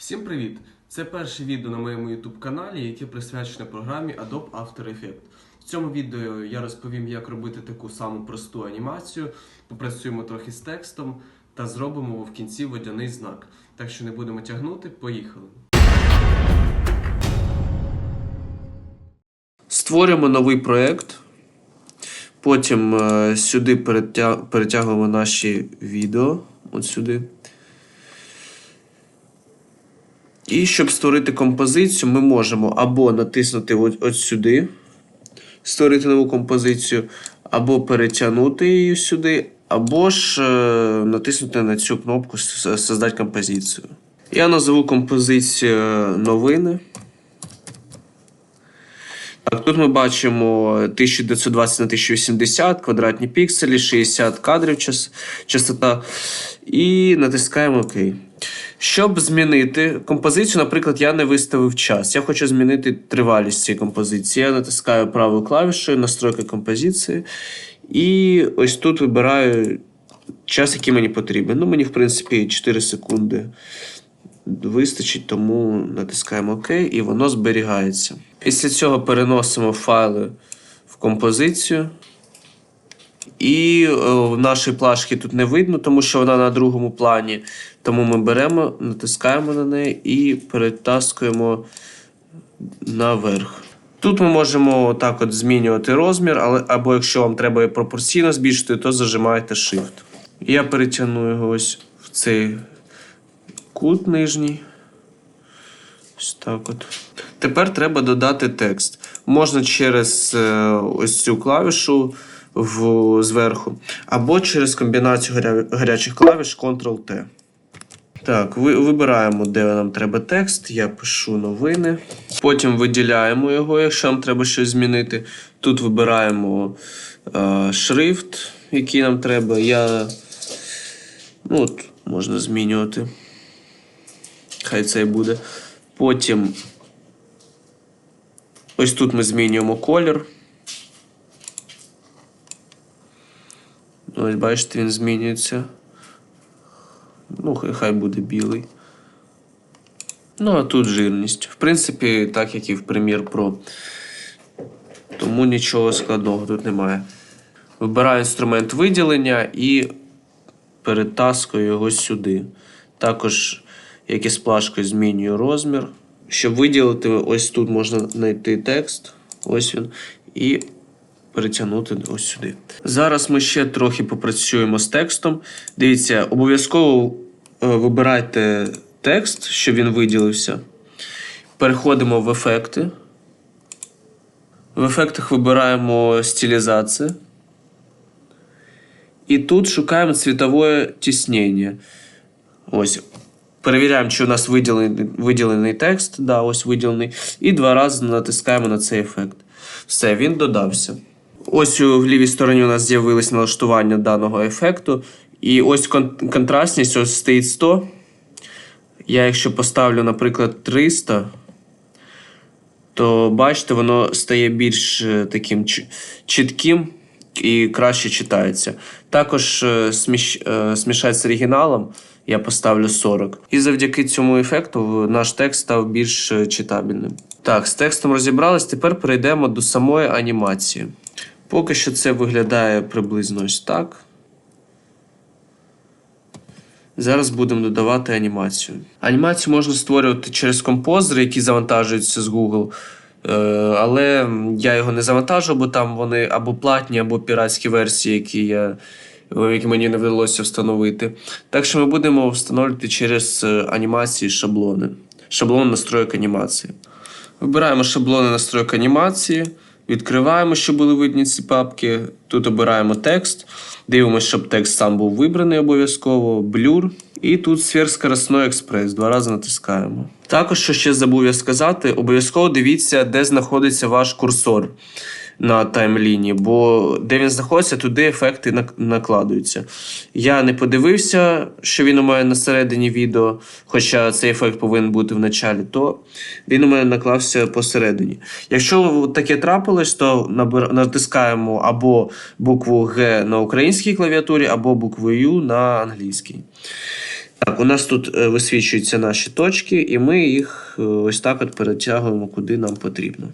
Всім привіт! Це перше відео на моєму YouTube каналі, яке присвячене програмі Adobe After Effects. В цьому відео я розповім, як робити таку саму просту анімацію, попрацюємо трохи з текстом та зробимо в кінці водяний знак. Так що не будемо тягнути, поїхали. Створюємо новий проєкт. Потім е, сюди перетягуємо наші відео. От сюди. І щоб створити композицію, ми можемо або натиснути от, сюди, створити нову композицію, або перетягнути її сюди, або ж е, натиснути на цю кнопку «С- Создати композицію. Я назову композицію новини. Так, тут ми бачимо 1920 на 1080 квадратні пікселі, 60 кадрів час, частота. І натискаємо ОК. Щоб змінити композицію, наприклад, я не виставив час. Я хочу змінити тривалість цієї композиції. Я натискаю правою клавішою настройки композиції. І ось тут вибираю час, який мені потрібен. Ну, мені, в принципі, 4 секунди вистачить, тому натискаємо ОК і воно зберігається. Після цього переносимо файли в композицію. І е, в нашій плашки тут не видно, тому що вона на другому плані. Тому ми беремо, натискаємо на неї і перетаскуємо наверх. Тут ми можемо так от змінювати розмір, але, або якщо вам треба пропорційно збільшити, то зажимаєте Shift. Я перетягну його ось в цей кут нижній. Ось так от. Тепер треба додати текст. Можна через е, ось цю клавішу в, зверху, або через комбінацію гаря, гарячих клавіш Ctrl-T. Так, ви, вибираємо, де нам треба текст. Я пишу новини. Потім виділяємо його, якщо нам треба щось змінити. Тут вибираємо е, шрифт, який нам треба. Я, ну, от, можна змінювати. Хай це і буде. Потім ось тут ми змінюємо колір. Ось бачите, він змінюється. Ну, хай- хай буде білий. Ну, а тут жирність. В принципі, так як і в Premiere Pro. Тому нічого складного тут немає. Вибираю інструмент виділення і перетаскую його сюди. Також, як і з плашкою, змінюю розмір. Щоб виділити, ось тут можна знайти текст. Ось він. І перетягнути ось сюди. Зараз ми ще трохи попрацюємо з текстом. Дивіться, обов'язково е, вибирайте текст, щоб він виділився. Переходимо в ефекти. В ефектах вибираємо стилізацію. І тут шукаємо цвітове тіснення. Ось. Перевіряємо, чи у нас виділений, виділений текст. Да, ось виділений. І два рази натискаємо на цей ефект. Все, він додався. Ось в лівій стороні у нас з'явилось налаштування даного ефекту. І ось кон- контрастність ось стоїть 100. Я, якщо поставлю, наприклад, 300, то бачите, воно стає більш е, таким чітким і краще читається. Також е, сміщ, е, смішать з оригіналом я поставлю 40. І завдяки цьому ефекту наш текст став більш читабельним. Так, з текстом розібрались. Тепер перейдемо до самої анімації. Поки що це виглядає приблизно ось так. Зараз будемо додавати анімацію. Анімацію можна створювати через композери, які завантажуються з Google. Е, але я його не завантажу, бо там вони або платні, або піратські версії, які, я, які мені не вдалося встановити. Так що ми будемо встановлювати через е, анімації шаблони. Шаблон настройок анімації. Вибираємо шаблони настройок анімації, відкриваємо, щоб були видні ці папки. Тут обираємо текст, дивимося, щоб текст сам був вибраний обов'язково, блюр. І тут сверхскоростной експрес. Два рази натискаємо. Також, що ще забув я сказати, обов'язково дивіться, де знаходиться ваш курсор на таймліні, бо де він знаходиться, туди ефекти нак- накладуються. Я не подивився, що він у мене на середині відео, хоча цей ефект повинен бути в началі, то він у мене наклався посередині. Якщо таке трапилось, то натискаємо або букву Г на українській клавіатурі, або букву Ю на англійській. Так, у нас тут е, висвічуються наші точки, і ми їх е, ось так от перетягуємо, куди нам потрібно.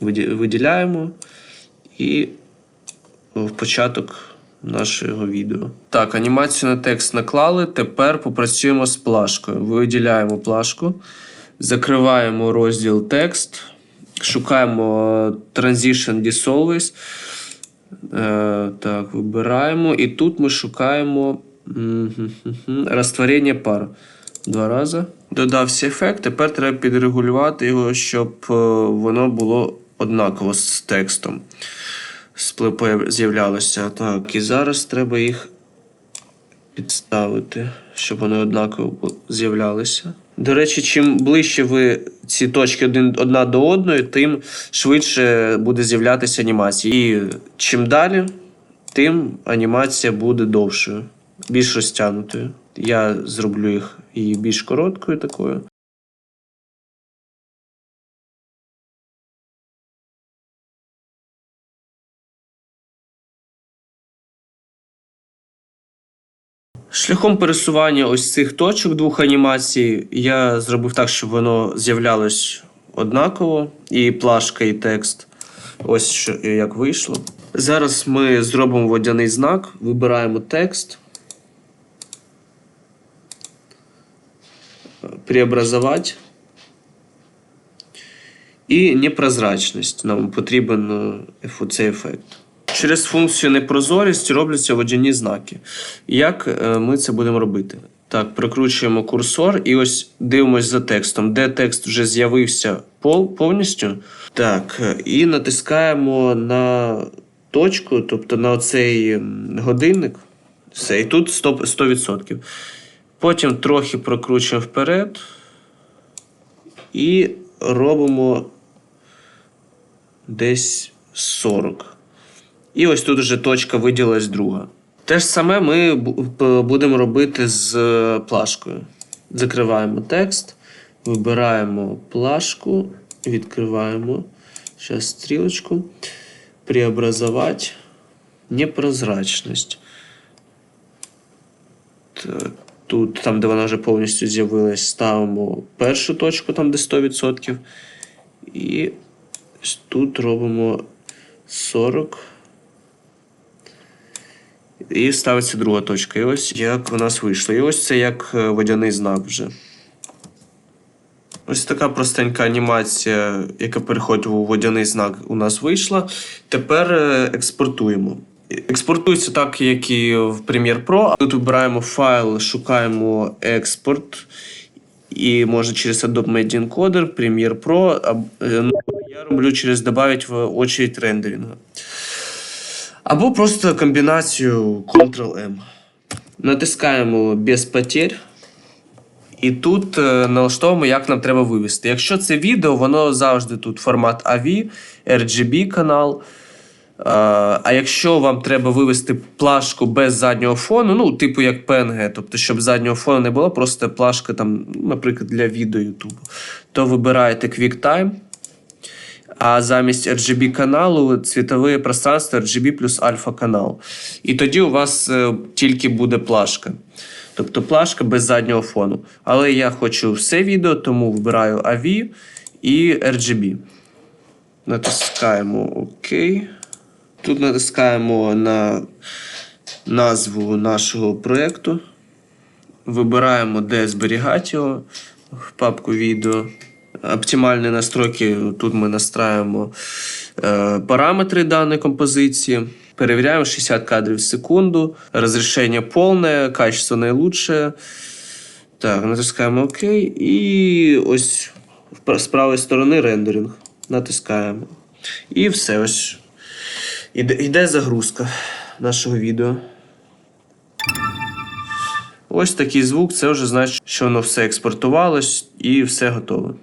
Виді- Виділяємо і в початок нашого відео. Так, анімацію на текст наклали. Тепер попрацюємо з плашкою. Виділяємо плашку, закриваємо розділ текст, шукаємо е, Transition Dissolves. Е, так, вибираємо. І тут ми шукаємо розтворення пар. Два рази. Додався ефект. Тепер треба підрегулювати його, щоб е, воно було однаково з текстом. З'являлося. Так, і зараз треба їх підставити, щоб вони однаково з'являлися. До речі, чим ближче ви ці точки одна до одної, тим швидше буде з'являтися анімація. І чим далі, тим анімація буде довшою, більш розтягнутою. Я зроблю їх її більш короткою такою. Шляхом пересування ось цих точок двох анімацій я зробив так, щоб воно з'являлось однаково, і плашка, і текст. Ось що як вийшло. Зараз ми зробимо водяний знак, вибираємо текст. Преобразовать. І непрозрачність. Нам потрібен е, цей ефект. Через функцію непрозорість робляться водяні знаки. Як е, ми це будемо робити? Так, прикручуємо курсор і ось дивимось за текстом, де текст вже з'явився повністю. Так, е, і натискаємо на точку, тобто на цей годинник. Все, і тут 100%. 100%. Потім трохи прокручуємо вперед і робимо десь 40. І ось тут вже точка виділилась друга. Те ж саме ми будемо робити з е, плашкою. Закриваємо текст, вибираємо плашку, відкриваємо. Зараз стрілочку. Преобразовать. Непрозрачність. Тут, там, де вона вже повністю з'явилась, ставимо першу точку, там, де 100%. І тут робимо 40. І ставиться друга точка. І ось як у нас вийшло. І ось це як е, водяний знак вже. Ось така простенька анімація, яка переходить у водяний знак, у нас вийшла. Тепер е, експортуємо. Експортується так, як і в Premiere Pro. Тут вибираємо файл, шукаємо експорт. І можна через Adobe Media Encoder, Premiere Pro. е, ну, Я роблю через добавить в очередь рендеринга. Або просто комбінацію Ctrl-M. Натискаємо без потерь. І тут е, налаштовуємо, як нам треба вивести. Якщо це відео, воно завжди тут формат AV, RGB канал. Е, А якщо вам треба вивести плашку без заднього фону, ну, типу як PNG, тобто, щоб заднього фону не було, просто плашка, там, наприклад, для відео YouTube, то вибираєте QuickTime. А замість RGB каналу цвітове пространство RGB плюс альфа канал. І тоді у вас е, тільки буде плашка. Тобто плашка без заднього фону. Але я хочу все відео, тому вибираю AV і RGB. Натискаємо ОК. Тут натискаємо на назву нашого проєкту. Вибираємо, де зберігати його в папку відео. Оптимальні настройки. Тут ми настраиваємо е, параметри даної композиції. Перевіряємо 60 кадрів в секунду. Розрішення повне, качество наилучшее. Так, натискаємо ОК. І ось з правої сторони рендеринг. Натискаємо. І все ось. Іде, іде загрузка нашого відео. Ось такий звук, це вже значить, що воно все експортувалось і все готове.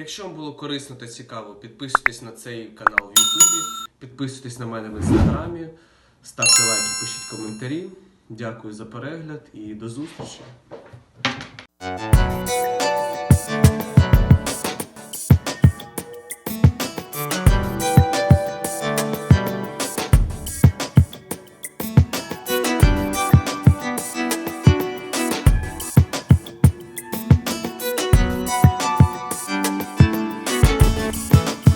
Якщо вам було корисно та цікаво, підписуйтесь на цей канал в Ютубі, підписуйтесь на мене в інстаграмі, ставте лайки, пишіть коментарі. Дякую за перегляд і до зустрічі!